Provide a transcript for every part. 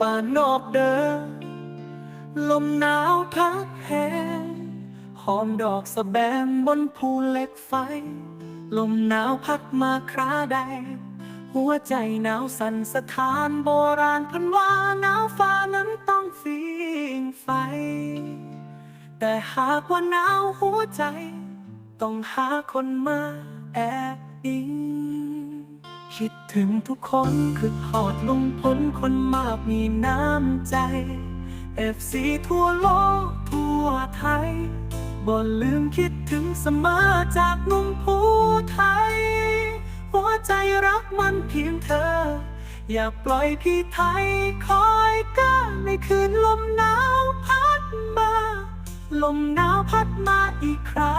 ป่านนอกเดินลมหนาวพัดแหงหอมดอกสะแบงบนภูเหล็กไฟ ลมหนาวพัดมาคราใด หัวใจหนาวสั่นสะท้านโบราณพันว่าหนาวฟ้านั้นต้องฟิงไฟ แต่หากว่าหนาวหัวใจ ต้องหาคนมาแอบอิง คิดถึงทุกคนคือหอดลงพ้นคนมากมีน้ำใจเอฟซีทั่วโลกทั่วไทยบ่ลืมคิดถึงเสมอจากนุ่มผู้ไทย หัวใจรักมันเพียงเธอ อย่าปล่อยพี่ไทยคอยก้าในคืนลมหนาวพัดมา ลมหนาวพัดมาอีกครา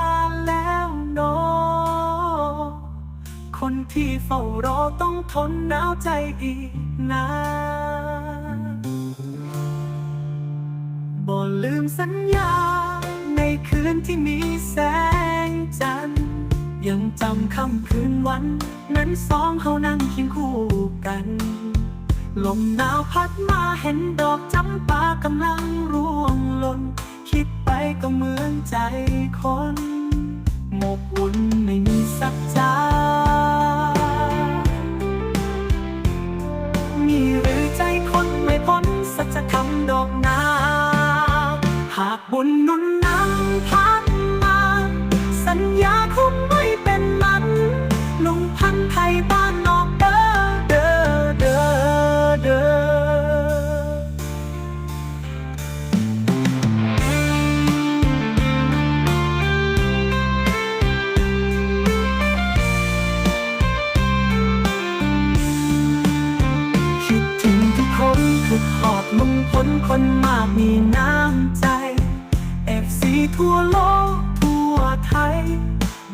แล้วเนอ คนที่เฝ้ารอต้องทนหนาวใจอีกนานบ่ลืมสัญญา ในคืนที่มีแสงจันทร์ยังจำค่ำคืนวัน นั้นสองเขานั่งเคียงคู่กัน ลมหนาวพัดมาเห็นดอกจำปากำลังร่วงหล่น คิดไปก็เหมือนใจคน หมกอุ่นไม่มีสักจา สัจธรรมดอกนาหากบุญนุนนำพัดมา สัญญา คนมากมีน้ำใจเอฟซีทั่วโลกทั่วไทย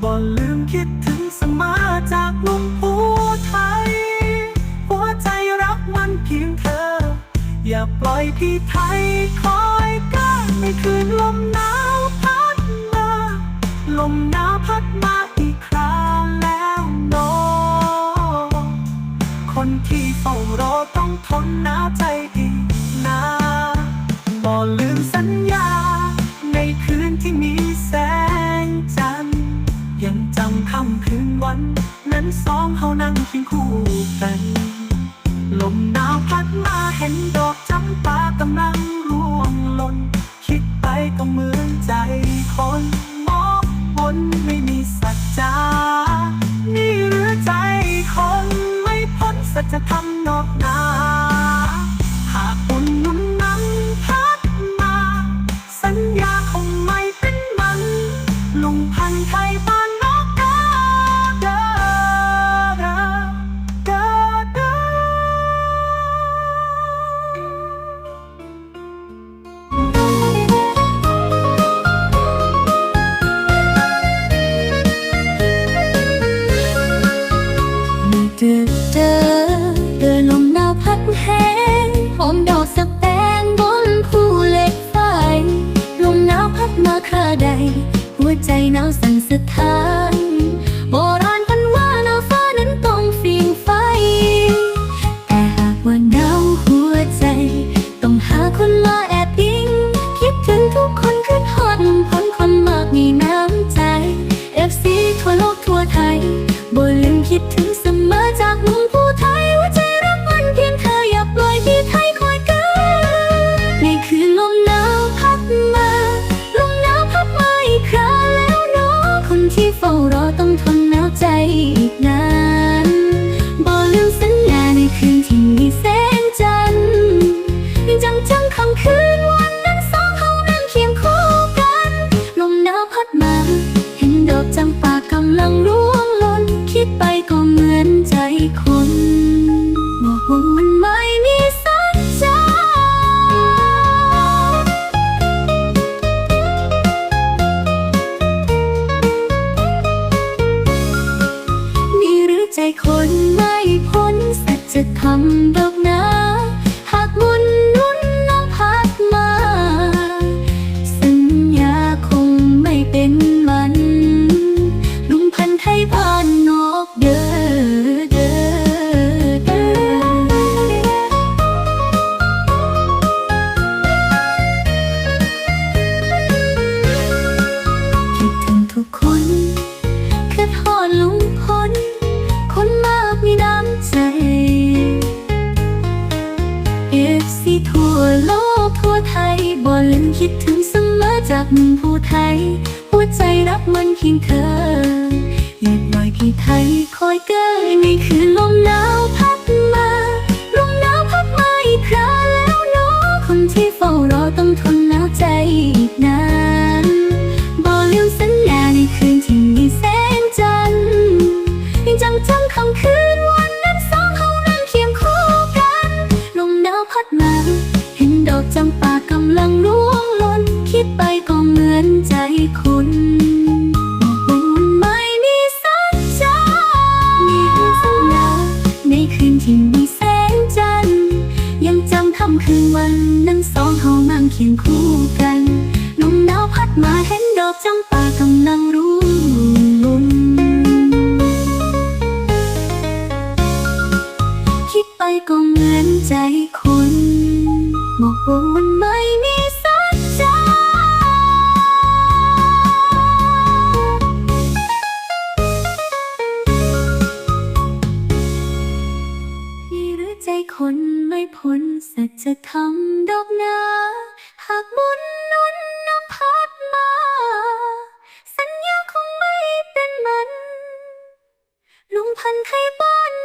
บ่ลืมคิดถึงสมอจากลุงผู้ไทย หัวใจรักมันเพียงเธอ อย่าปล่อยพี่ไทยคอยก้าในคืนลมหนาวพัดมา ลมหนาวพัดมาอีกคราแล้วนอคนที่เฝ้ารอต้องทนหนาวใจ เคียงคู่กัน ลมหนาวพัดมาเห็นด มีเดือเจอเดินลมหนาวพัดแห้งหอมดอกสักแตงบนภูเหล็กไฟลมหนาวพัดมาคราใด หัวใจหนาวสั่นสะท้าน ลังร่วงหล่นคิดไปก็เหมือนใจคนบอกว่ามันไม่มีสัจจานี่หรือใจคนไม่พ้นสัจธรรมดอก ใจรักมันเพียงเธออยากลอยพี่ไทยคอยเกยในคืนลมหนาวพัดมาลมหนาวพัดมาอีกคราแล้วเนาะคนที่เฝ้ารอต้องทนหนาวใจอีกนานบ่ลืมสัญญาในคืนที่มีแสงจันทร์ยังจำจำคำคืนวันนั้นสองเขานั่งเคียงคู่กันลมหนาวพัดมาเห็นดอกจำปากำลังร่วงหล่นคิดไปก็เหมือนใจคุณ ค่ำคืนวันนั้นสองเขานั่งเคียงคู่กันลมหนาวพัดมาเห็นดอกจำปากำลังรู้งหล่นคิดไปก็เหมือนใจคนบอกว่ามัน ลุงพันธุ์ไทยบ้าน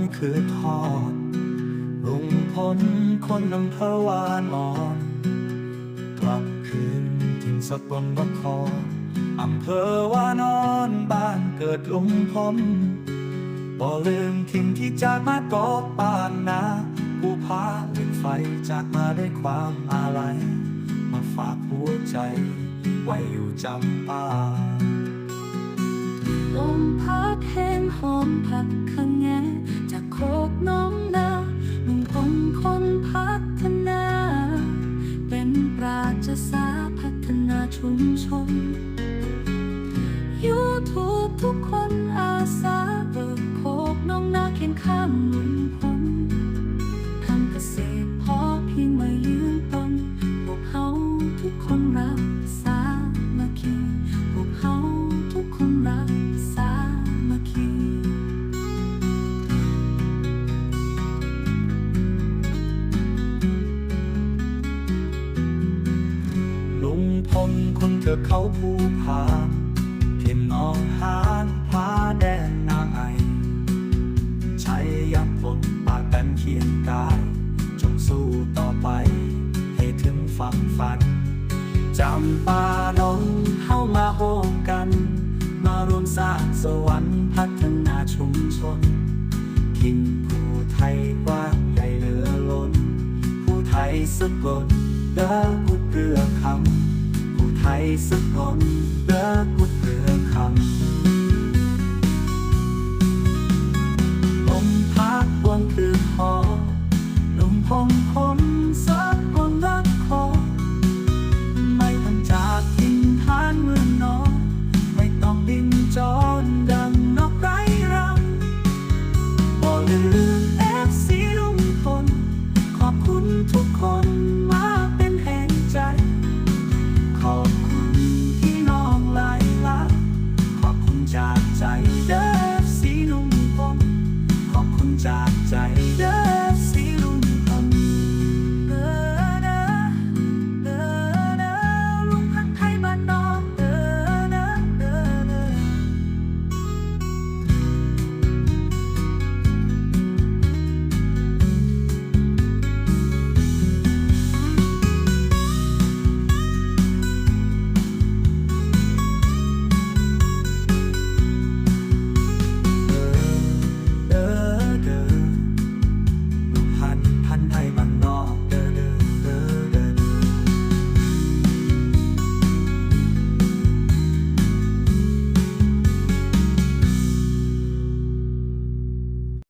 นคือทอดลุงพลคนอำเภอวานอนกลับคืนถิ่นสกลนครอำเภอวานอนบ้านเกิดลุงพลบ่ลืมถิ่นที่จากมากอบปานนาผู้พาเหล็กไฟจากมาด้วยความอาลัยมาฝากหัวใจ ไว้อยู่จำปาลมพัดแห้งหอมผักขะแงะจาก โคนเธอเขาภูผาถิ่นหนองหานพาแดนนางไอใช้ยับพลปากกันเคียงกายจงสู้ต่อไป ให้ถึงฝั่งฝันจำปาดงเข้ามาโฮมกัน มารวมสร้างสวรรค์พัฒนาชุมชนทิ้งผู้ไทยกว้างใหญ่เหลือล้น ผู้ไทยสกลเด้อพุดเรือคำ ใครสักคนรักวุฒิเรื่องคำ